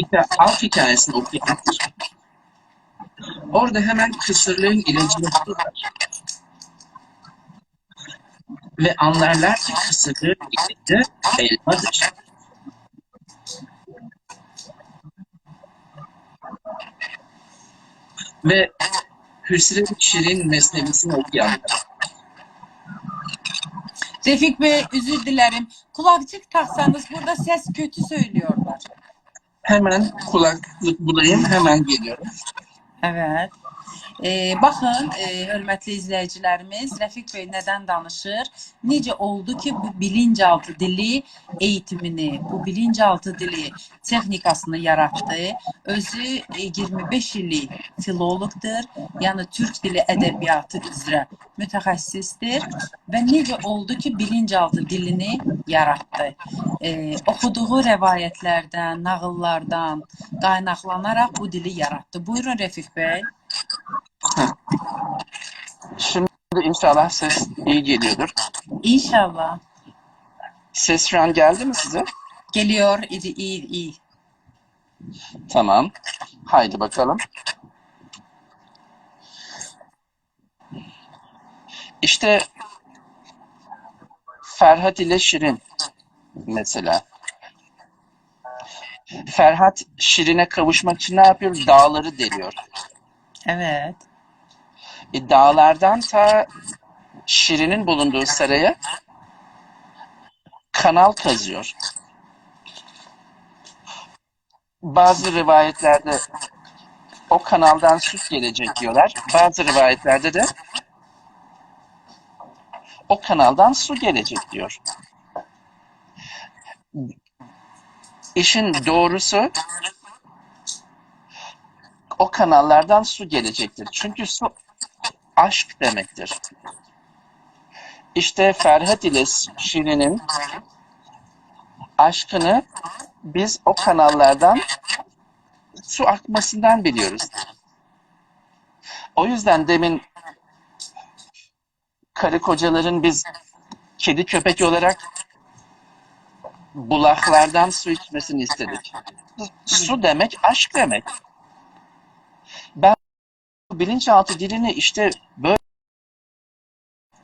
hikaye, alt hikayesini okuyanlar orada hemen kısırlığın ilacını bulurlar. Ve anlarlar ki kısırlığın ilacı elmadır. Ve Hüsrev Şirin mesnevisini okuyanlar Refik Bey özür dilerim. Kulakçık taksanız burada ses kötü söylüyorlar. Hemen kulaklık bulayım hemen geliyorum. Evet. Ee, baxın, e, hörmətli izləyicilərimiz, Rəfiq bəy nədən danışır? Necə oldu ki, bu bilinçaltı dili eğitimini, bu bilinçaltı dili texnikasını yaratdı. Özü e, 25 illik filoloqdur. Yəni türk dili ədəbiyyatı üzrə mütəxəssisdir və necə oldu ki, bilinçaltı dilini yaratdı? E, oxuduğu rəvayətlərdən, nağıllardan qaynaqlanaraq bu dili yaratdı. Buyurun Rəfiq bəy. Şimdi inşallah ses iyi geliyordur. İnşallah. Ses şu an geldi mi size? Geliyor. İyi, iyi, iyi. Tamam. Haydi bakalım. İşte Ferhat ile Şirin mesela. Ferhat Şirin'e kavuşmak için ne yapıyor? Dağları deliyor. Evet. E, dağlardan ta Şirin'in bulunduğu saraya kanal kazıyor. Bazı rivayetlerde o kanaldan süt gelecek diyorlar. Bazı rivayetlerde de o kanaldan su gelecek diyor. İşin doğrusu o kanallardan su gelecektir. Çünkü su aşk demektir. İşte Ferhat ile Şirin'in aşkını biz o kanallardan su akmasından biliyoruz. O yüzden demin karı kocaların biz kedi köpek olarak bulaklardan su içmesini istedik. Su demek aşk demek. Ben bilinçaltı dilini işte böyle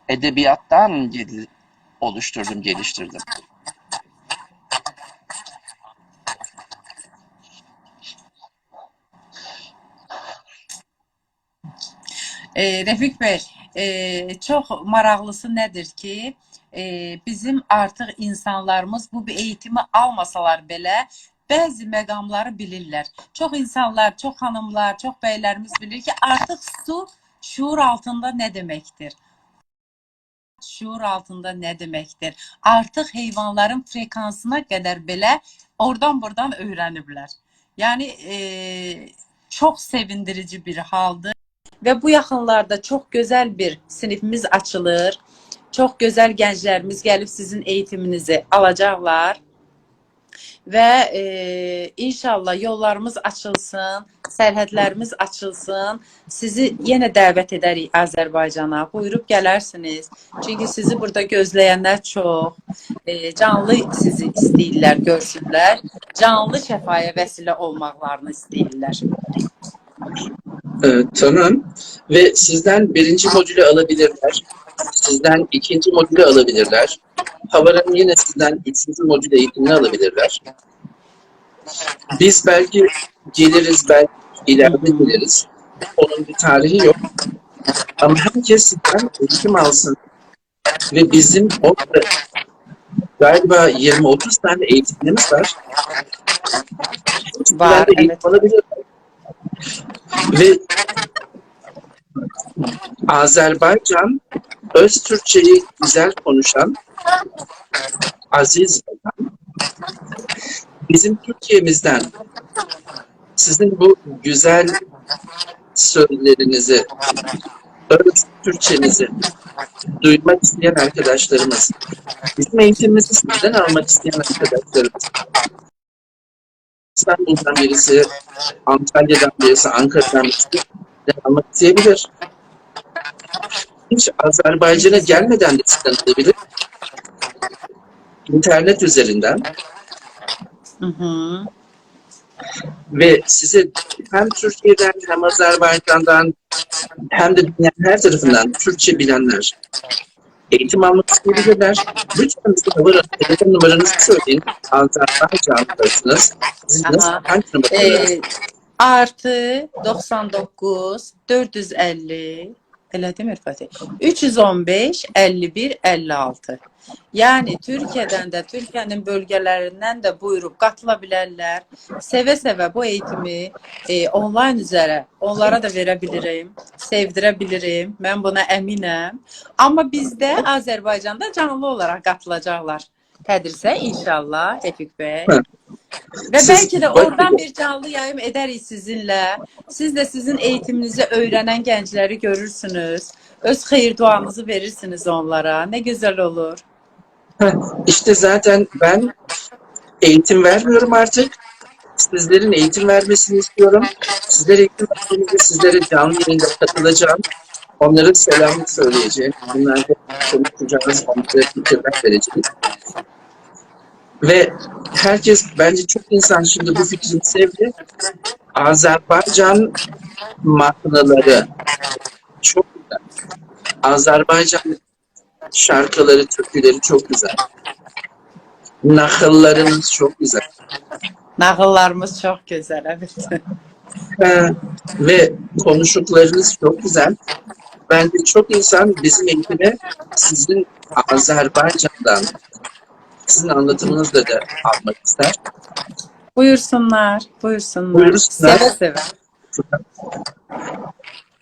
edebiyattan gel- oluşturdum, geliştirdim. E, Rəfiq bəy, e, çox maraqlısı nədir ki, e, bizim artıq insanlarımız bu bir eğitimi almasalar belə bəzi məqamları bilirlər. Çox insanlar, çox xanımlar, çox bəylərimiz bilir ki, artıq su şuur altında nə deməkdir? Şuur altında nə deməkdir? Artıq heyvanların frekansına qədər belə oradan buradan öyrəniblər. Yəni e, çox sevindirici bir haldır. Və bu yaxınlarda çox gözəl bir sinifimiz açılır. Çox gözəl gənclərimiz gəlib sizin eğitiminizi alacaqlar. Və e, inşallah yollarımız açılsın, sərhədlərimiz açılsın. Sizi yenə dəvət edərik Azərbaycana. Buyurub gələrsiniz. Çünki sizi burada gözləyənlər çox. E, canlı sizi istəyirlər, görsünlər. Canlı şəfaya vəsilə olmaqlarını istəyirlər. Ee, tamam. Ve sizden birinci modülü alabilirler. Sizden ikinci modülü alabilirler. Havara'nın yine sizden üçüncü modül eğitimini alabilirler. Biz belki geliriz, belki ileride geliriz. Onun bir tarihi yok. Ama herkes sizden eğitim alsın. Ve bizim orada galiba 20-30 tane eğitimimiz var. Var, evet. alabilirler. Ve Azerbaycan öz Türkçeyi güzel konuşan aziz bizim Türkiye'mizden sizin bu güzel söylerinizi, öz Türkçenizi duymak isteyen arkadaşlarımız, bizim eğitimimizi sizden almak isteyen arkadaşlarımız, İstanbul'dan birisi, Antalya'dan birisi, Ankara'dan birisi de almak isteyebilir. Hiç Azerbaycan'a gelmeden de sizden alabilir. İnternet üzerinden Hı -hı. Ve size hem Türkiye'den hem Azerbaycan'dan hem de dünyanın her tarafından Türkçe bilenler eğitim almak isteyebilirler. Lütfen bize numara, telefon numaranızı söyleyin. Azerbaycan arkadaşınız. Siz nasıl hangi numara? E, artı 99 450 Elə demir Fatih. 315 51 56. Yəni Türkiyədən də, Türkiyənin bölgələrindən də buyurub qatıla bilərlər. Sevə-sevə bu eğitimi e, onlayn üzərə onlara da verə bilirim, sevdirə bilirim. Mən buna əminəm. Amma bizdə Azərbaycanda canlı olaraq qatılacaqlar tədrisə inşallah Rəfiq bəy. Hə. Və Siz- də bəlkə oradan bir canlı yayım edərik sizinlə. Siz də sizin eğitiminizi öyrənən gəncləri görürsünüz. Öz xeyir duanızı verirsiniz onlara. Ne güzel olur. İşte zaten ben eğitim vermiyorum artık. Sizlerin eğitim vermesini istiyorum. Sizler eğitim verdiğinizde sizlere canlı yayında katılacağım. Onlara selamlık söyleyeceğim. Bunlarla konuşacağız, onlara fikirler vereceğiz. Ve herkes, bence çok insan şimdi bu fikrini sevdi. Azerbaycan makineleri çok güzel. Azerbaycan şarkıları, türküleri çok güzel. Nahıllarımız çok güzel. Nağıllarımız çok güzel. Evet. Ha, ve konuşuklarınız çok güzel. Bence çok insan bizim eğitime sizin Azerbaycan'dan sizin anlatımınızla da almak ister. Buyursunlar. Buyursunlar. Buyursunlar. Seve seve.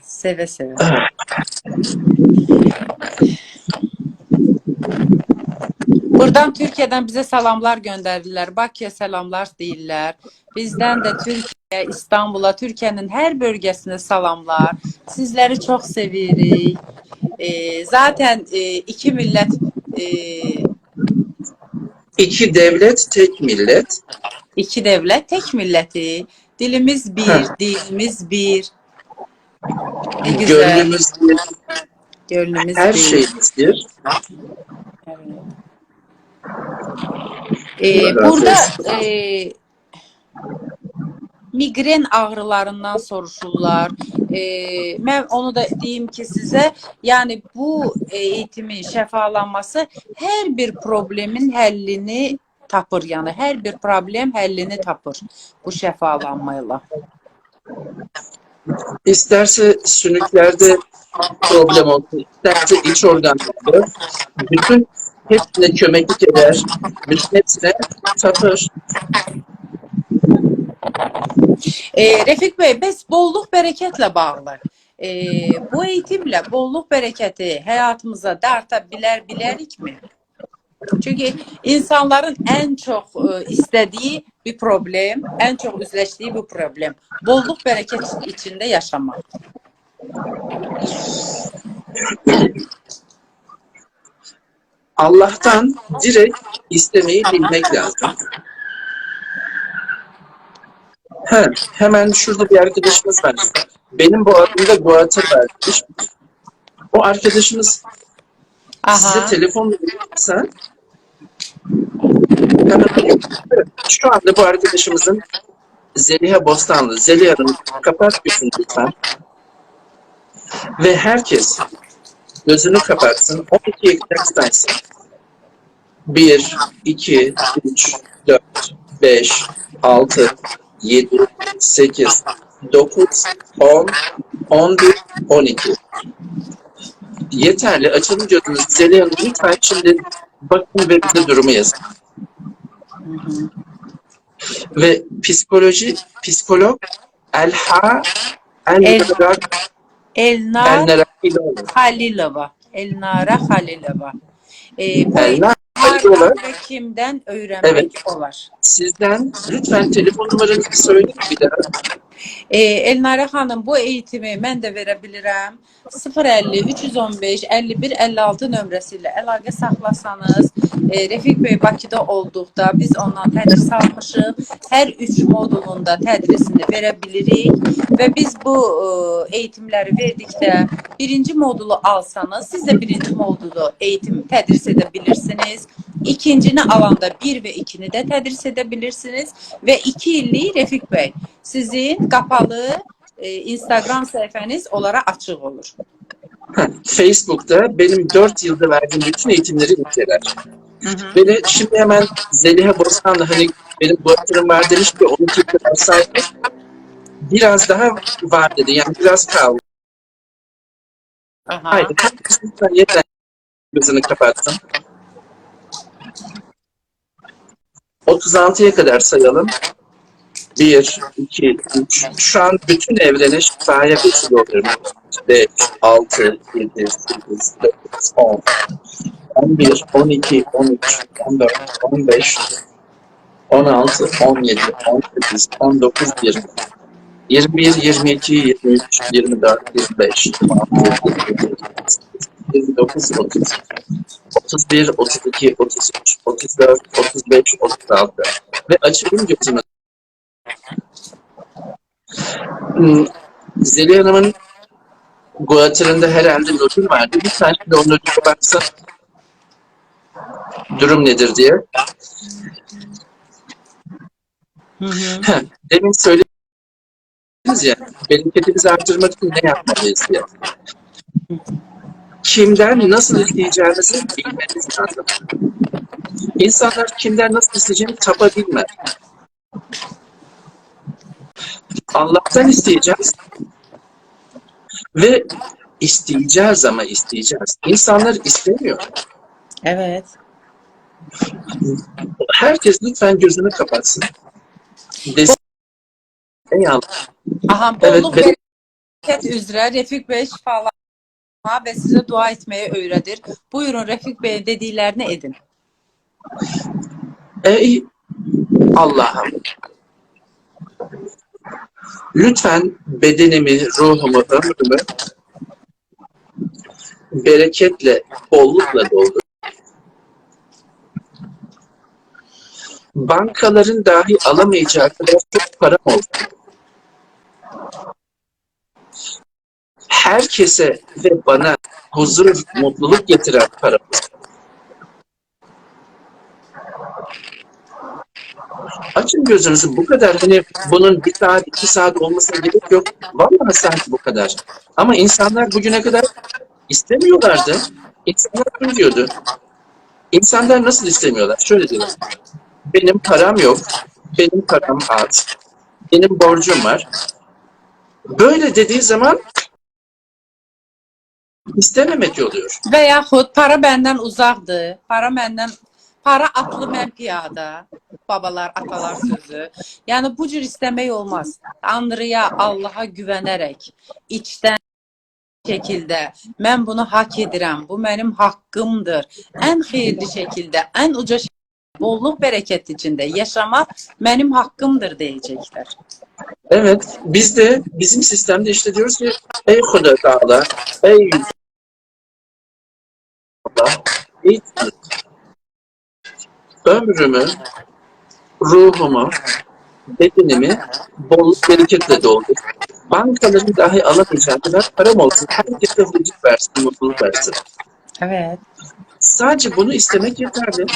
Seve seve. Buradan Türkiye'den bize salamlar gönderdiler. Bakü'ye selamlar deyirlər. Bizden de Türkiye, İstanbul'a, Türkiye'nin her bölgesine salamlar. Sizleri çok sevirik. Ee, zaten e, iki millet e, İki devlet, tek millet. iki devlet, tek milleti. Dilimiz bir, Heh. dilimiz bir. Ne güzel. Gönlümüz bir, Gönlümüz her bir. şeyimiz bir. Evet. Ee, burada e, migren ağrılarından soruşurlar. Ee, mən onu da deyim ki sizə, yəni bu eğitimin şəfalanması hər bir problemin həllini tapır. Yəni hər bir problem həllini tapır bu şəfalanmayla. İsterse sünüklerde problem olsun, isterse iç organlarda. Bütün hepsine kömeklik eder. Bütün hepsine tapır. E, Rəfiq bəy, bəs bolluq bərəkətlə bağlı. E, bu eğitimlə bolluq bərəkəti həyatımıza darta bilər bilərikmi? Çünki insanların ən çox e, istədiyi bir problem, ən çox üzləşdiyi bir problem bolluq bərəkət içində yaşamaq. Allah'tan direkt istemeyi bilmek lazım. He, hemen şurada bir arkadaşımız var. Benim bu adımda Guatır vermiş. O arkadaşımız size Aha. telefon verirse hemen şu anda bu arkadaşımızın Zeliha Bostanlı. Zeliha Hanım kapat gözünü lütfen. Ve herkes gözünü kapatsın. 12'ye kadar saysın. 1, 2, 3, 4, 5, 6, 7, 8, 9, 10, 11, 12. Yeterli. Açalım gözünüzü. Zeliha Hanım lütfen şimdi bakın ve bize durumu yazın. Ve psikoloji, psikolog Elha El-Merak Elnar El-Nerakiloğlu. Halilova. Elnara Halilova. E, bu Hardan və kimdən öyrənmək Evet. olar? Sizden lütfen telefon numaranızı söyleyin bir daha. E, Elnarə xanım, bu eğitimi mən də verə bilirəm. 050 315 51 56 nömrəsi ilə əlaqə saxlasanız, e, Rəfiq bəy Bakıda olduqda biz ondan tədris almışıq. Hər 3 modulunda tədrisini verə bilirik və biz bu e, eğitimləri verdikdə birinci modulu alsanız, siz də birinci modulu eğitim tədris edə bilirsiniz. İkincini alanda 1 ve 2'ni de tədris edə bilirsiniz və 2 illik Refik Bey sizin qapalı e, Instagram sayfanız onlara açıq olur. Ha, Facebook'ta benim 4 yılda verdiğim bütün eğitimleri inceler. Beni şimdi hemen Zeliha Bozkan'la hani benim bu yatırım var demiş ki 12 kadar sayfa biraz daha var dedi. Yani biraz kaldı. Aha. Haydi yeniden gözünü kapatsın. 36'ya kadar sayalım. 1, 2, 3. Şu an bütün evrene şifaya vesile oluyorum. 5, 6, 7, 8, 9, 10, 11, 12, 13, 14, 15, 16, 17, 18, 19, 20. 21, 22, 23, 24, 25, 26, 27, 29, 30, 31, 32, 33, 34, 35, 36 ve açalım gözümü. Hmm, Zeliha Hanım'ın Guatır'ında herhalde notun vardı. Lütfen şimdi o notuna baksan durum nedir diye. Hı hı. Heh, Demin söylediniz ya, bereketimizi arttırmak için ne yapmalıyız diye. Kimden nasıl isteyeceğimizi bilmemiz lazım. İnsanlar kimden nasıl isteyeceğini tapabilmez. Allah'tan isteyeceğiz ve isteyeceğiz ama isteyeceğiz. İnsanlar istemiyor. Evet. Herkes lütfen gözünü kapatsın. Desin, Ey Allah, Aha, Evet, bolluk benim- bereket üzrə Refik Bey şifalanma və sizə dua etməyi öyrədir. Buyurun Refik Bey'in dediklərini edin. ey Allah'ım lütfen bedenimi, ruhumu, ömrümü bereketle, bollukla doldur. Bankaların dahi alamayacağı kadar çok param olsun. Herkese ve bana huzur, mutluluk getiren paramız. Açın gözünüzü bu kadar hani bunun bir saat iki saat olmasına gerek yok. Vallahi sanki bu kadar. Ama insanlar bugüne kadar istemiyorlardı. İnsanlar şunu diyordu. İnsanlar nasıl istemiyorlar? Şöyle diyorlar. Benim param yok. Benim param az. Benim borcum var. Böyle dediği zaman istememek oluyor. Və yaxud para bəndən uzaqdır. Para məndən para atlı mən piyada. Babalar, atalar sözü. Yəni bu cür istəmək olmaz. Tanrıya, Allaha güvənərək içdən şəkildə mən bunu haqq edirəm. Bu mənim haqqımdır. Ən xeyirli şəkildə, ən uca şəkildə, bolluk bərəkət içində yaşamaq mənim haqqımdır deyəcəklər. Evet, biz de bizim sistemde işte diyoruz ki ey Huda Teala, ey Ey Tanrı, ömrümü, ruhumu, bedenimi bolluk bereketle doldur. Bankaların dahi alamayacağı kadar param olsun. Herkese huzur versin, mutluluk versin. Evet. Sadece bunu istemek yeterli.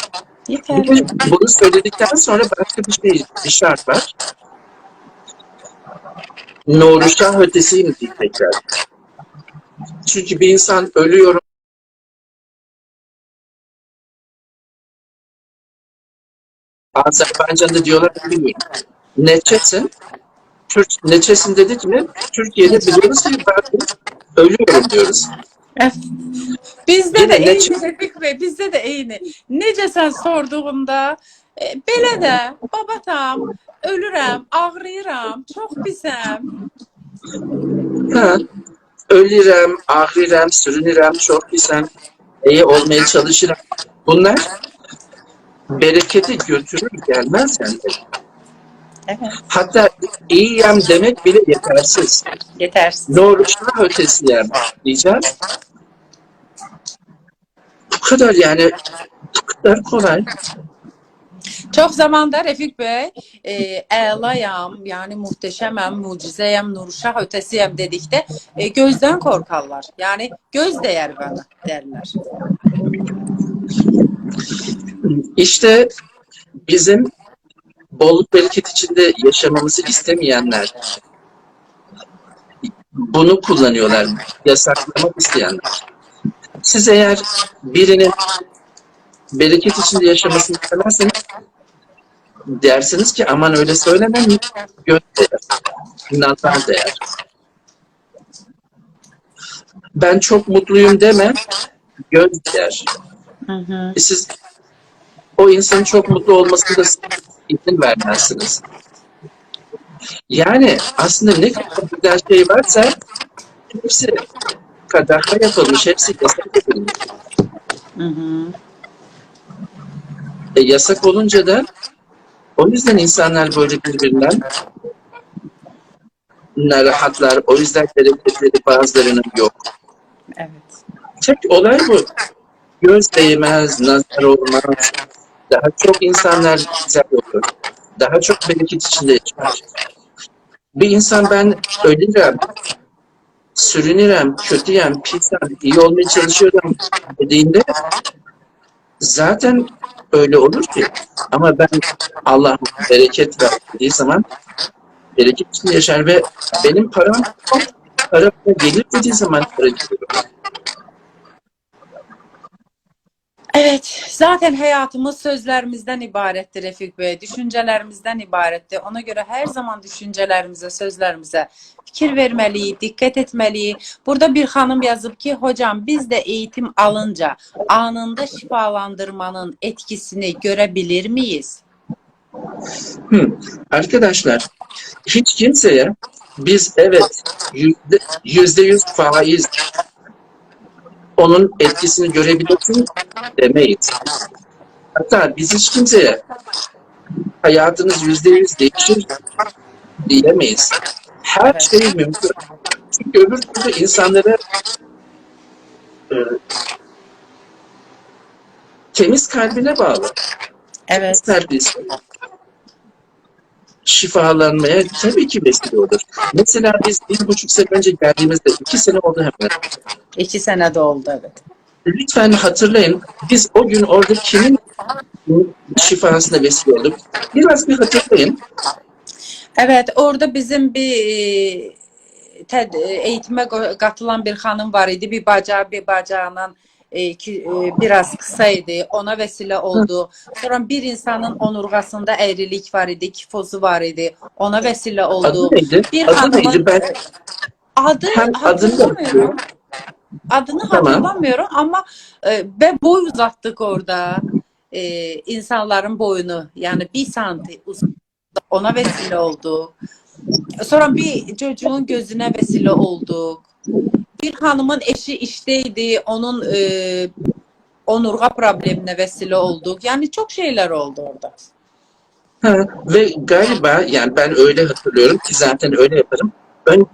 Yeterli. bunu söyledikten sonra başka bir şey, bir şart var. Nuruşah ötesiyim diyecekler. Çünkü bir insan ölüyorum Azerbaycan'da diyorlar ki bilmiyorum. Neçesin? Türk, neçesin dedik mi? Türkiye'de biliyoruz ki ben ölüyorum diyoruz. Bizdə Yenə də nə eyni Rəfiq bəy, bizdə də eyni. Necəsən sorduğunda e, belə də babatam, ölürəm, ağrıyıram, çox pisəm. Ha, ölürüm, ağrırım, sürünürüm, çok güzel. iyi olmaya çalışırım. Bunlar bereketi götürür gelmez yani. Evet. Hatta iyiyem demek bile yetersiz. Yetərsiz. Doğruşuna ötesiyem diyeceğiz. Bu kadar yani bu kadar kolay. Çox zamanda Rəfiq bəy, e, əlayam, yəni möhtəşəməm, möcüzəyəm, Nuruşah ötəsiyəm dedikdə e, gözdən qorxarlar. Yəni göz dəyər bana dərlər. İşte bizim bolluk bereket içinde yaşamamızı istemeyenler bunu kullanıyorlar. Yasaklamak isteyenler. Siz eğer birinin bereket içinde yaşamasını istemezseniz dersiniz ki aman öyle söyleme göz değer, nazar değer. Ben çok mutluyum deme göz değer. Hı hı. E siz o insanın çok mutlu olmasına da izin vermezsiniz. Yani aslında ne kadar güzel şey varsa hepsi kadahta yapılmış, hepsi yasak edilmiş. Hı hı. E, yasak olunca da o yüzden insanlar böyle birbirinden rahatlar. O yüzden bereketleri bazılarının yok. Evet. Tek olay bu. Göz değmez, nazar olmaz. Daha çok insanlar güzel olur. Daha çok bereket içinde yaşar. Bir insan ben ölürüm, sürünürüm, kötüyüm, pisem, iyi olmaya çalışıyorum dediğinde zaten öyle olur ki. Ama ben Allah bereket ver dediği zaman bereket içinde yaşar ve benim param çok para gelir dediği zaman para geliyor. Evet, zaten hayatımız sözlerimizden ibarettir Refik Bey, düşüncelerimizden ibarettir. Ona göre her zaman düşüncelerimize, sözlerimize fikir vermeliyiz, dikkat etmeliyiz. Burada bir hanım yazıp ki, hocam biz de eğitim alınca anında şifalandırmanın etkisini görebilir miyiz? Hı. Arkadaşlar hiç kimseye biz evet yüzde yüz faiz onun etkisini görebilirsin demeyiz. Hatta biz hiç kimseye hayatınız yüzde yüz değişir diyemeyiz. Her şey mümkün. Çünkü öbür türlü insanlara e, temiz kalbine bağlı. Evet. Terbiyesi. Şifalanmaya tabii ki vesile olur. Mesela biz bir buçuk sene önce geldiğimizde iki sene oldu hemen. İki senede oldu evet. Lütfen hatırlayın. Biz o gün orada kimin şifasına vesile olduk? Biraz bir hatırlayın. Evet, orada bizim bir e, TED eğitime katılan bir hanım var idi. Bir bacağı bir bacağından e, ki, e, biraz kısaydı. Ona vesile oldu. Sonra bir insanın onurgasında eğrilik var idi, kifozu var idi. Ona vesile Adı oldu. neydi? Bir Adı hanımın neydi? Ben adı Hem adını da hatırlamıyorum. Adını Tamam. hatırlamıyorum ama e, ve boy uzattık orada. E, insanların boyunu yani bir santi uzattık. Ona vesile oldu. Sonra bir çocuğun gözüne vesile olduk. Bir hanımın eşi işteydi. Onun e, onurga problemine vesile olduk. Yani çok şeyler oldu orada. Ha, ve galiba yani ben öyle hatırlıyorum ki zaten öyle yaparım. Ön,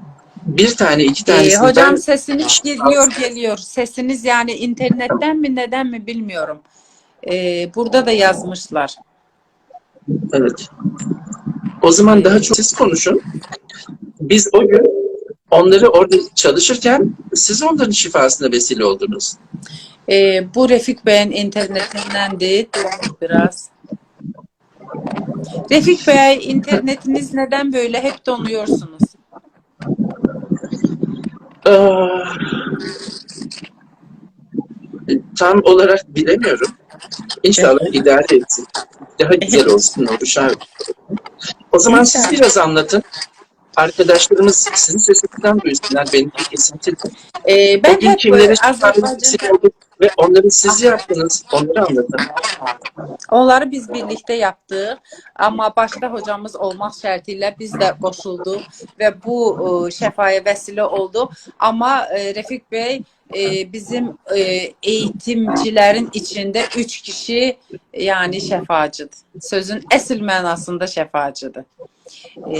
bir tane iki Ee, tanesinden hocam sesiniz geliyor geliyor. Sesiniz yani internetten mi neden mi bilmiyorum. Ee, burada da yazmışlar. Evet. O zaman daha çok siz konuşun. Biz o gün onları orada çalışırken siz onların şifasına vesile oldunuz. Ee, bu Refik Bey'in internetindendi. Biraz. Refik Bey internetiniz neden böyle hep donuyorsunuz? Ah, tam olarak bilemiyorum. İnşallah idare etsin. Daha güzel olsun Nurşah. abi. O zaman siz biraz anlatın. Arkadaşlarımız sizin sesinizden duysunlar. Benimki kesinti. Ee, ben Bugün hep kimlere vesile ve onları siz yaptınız. Onları anlatın. Onları biz birlikte yaptık. Ama başta hocamız olmaq şərtilə biz də qoşulduq və bu e, şəfaya vəsilə oldu. Amma e, Refik Bey e, bizim e, eğitimcilərin içində üç kişi yani şəfacıdır. Sözün əsl mənasında şəfacıdır. E,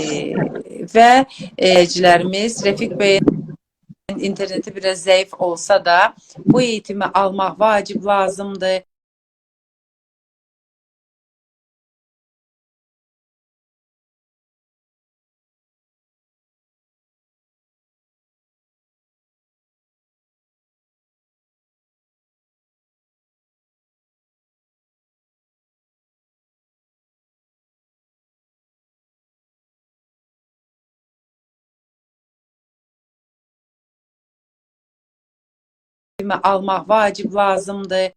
və eğicilərimiz Refik Bey'in interneti biraz zəif olsa da bu eğitimi almaq vacib lazımdır. Eğitimi almaq vacib lazımdır.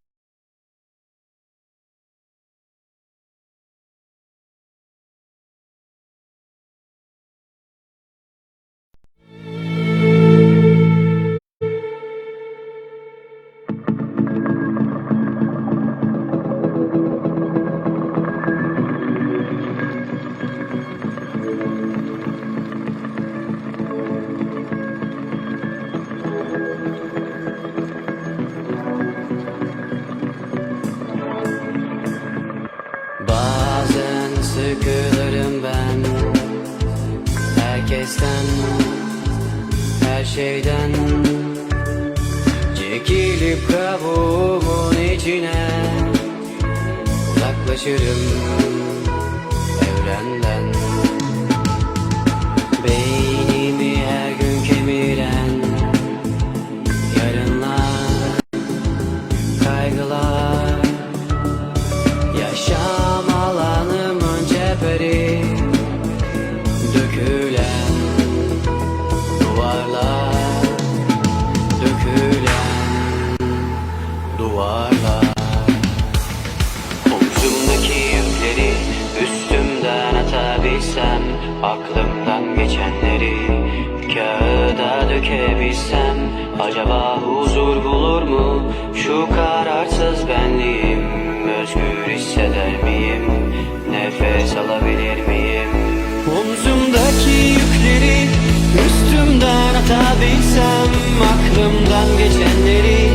Herkesten Her şeyden Çekilip kabuğumun içine Uzaklaşırım dökebilsem Acaba huzur bulur mu? Şu kararsız benliğim Özgür hisseder miyim? Nefes alabilir miyim? Omzumdaki yükleri üstümden atabilsem Aklımdan geçenleri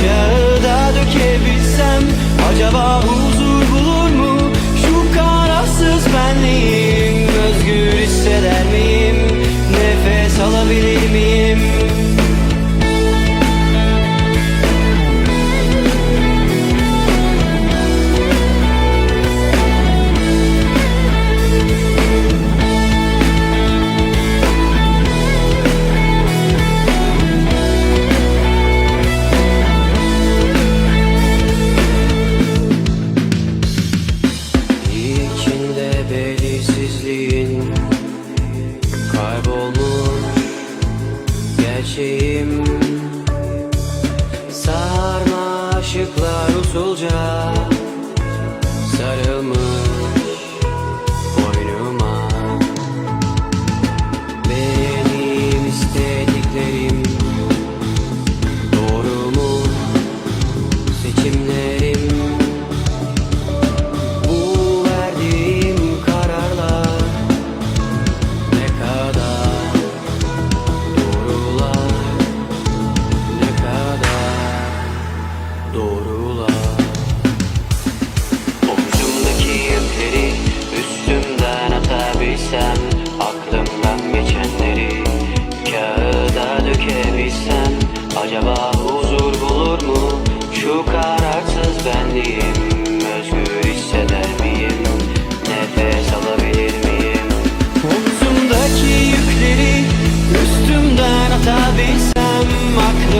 kağıda dökebilsem Acaba huzur belirsizliğin kaybolmuş gerçeğim. Sarmaşıklar usulca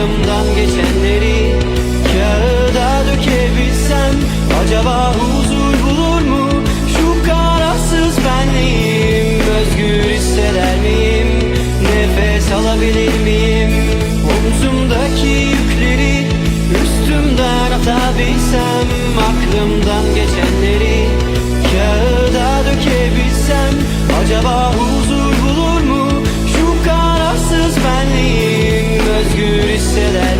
Aklımdan geçenleri kağıda dökebilsem Acaba huzur bulur mu? Şu kararsız benliğim Özgür hisseder miyim? Nefes alabilir miyim? Omzumdaki yükleri üstümden atabilsem Aklımdan geçenleri kağıda dökebilsem Acaba huzur Özgür hisseder